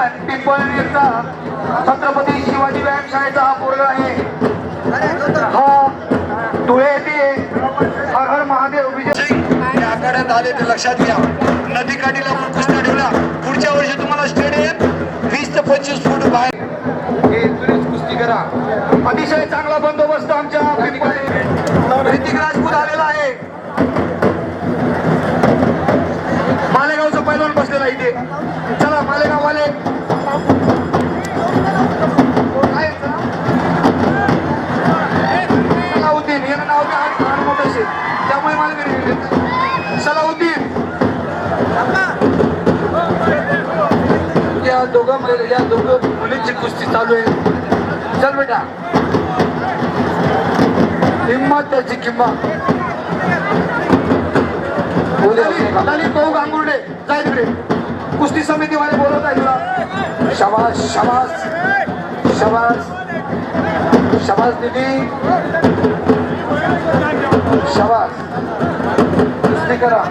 पैलवान पिंपळनेरचा छत्रपती शिवाजी व्यायाम शाळेचा हा पोरगा आहे. हा धुळे येथे हर हर महादेव विजय या आखाड्यात आले ते लक्षात घ्या. नदीकाठीला पण कुस्त्या ठेवल्या पुढच्या वर्षी तुम्हाला स्टेडियम वीस ते पंचवीस फूट बाहेर हे कुस्ती करा अतिशय चांगला बंदोबस्त आमच्या पैलवान बसलेला इथे. चला मालेगाव वाले सलाउद्दीन यानं नाव बी आणि फार मोठं असेल त्यामुळे मला घरी गेले. सलाउद्दीन. या दोघं महिला- या दोघं मुलींची कुस्ती चालू आहे. चल बेटा. हिंमत त्याची किंमत. खाली भाऊ गांगुर्डे जाय तिकडे. कुस्ती समितीवाले बोलत आहे तुला शबास शबास शबास शबास दिदी. शबास. कुस्ती करा.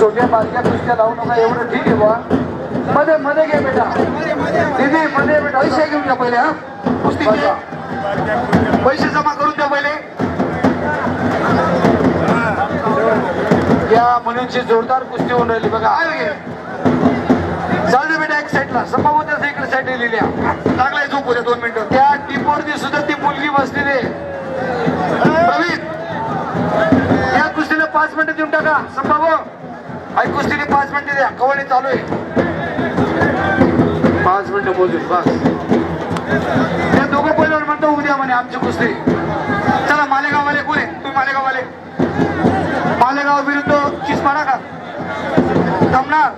छोट्या बारक्या कुस्त्या लावू नका एवढं ठीक आहे बा मध्ये मध्ये घे बेटा. दिदी मध्ये बेटा. पैसे घेऊन द्या पहिले हा. कुस्ती. पैसे जमा करून मुलींची जोरदार कुस्ती होऊन राहिली. बघा चालू बेटा एक साईडला संभाव्य इकडे साईड लिहिल्या. चांगला आहे पुढे दोन मिनिटं. त्या टीपवरती सुद्धा ती मुलगी बसलेली आहे. या कुस्तीला पाच मिनिटं देऊन टाका. संभाव्य आई कुस्तीने पाच मिनिटं द्या. कवळी चालू आहे. पाच मिनिटं बोलू बस. त्या दोघं पहिल्यावर म्हणतो उद्या म्हणे आमची कुस्ती. चला मालेगाववाले कोण आहे? तुम्ही मालेगाववाले. मालेगाव विरुद्ध আপনার?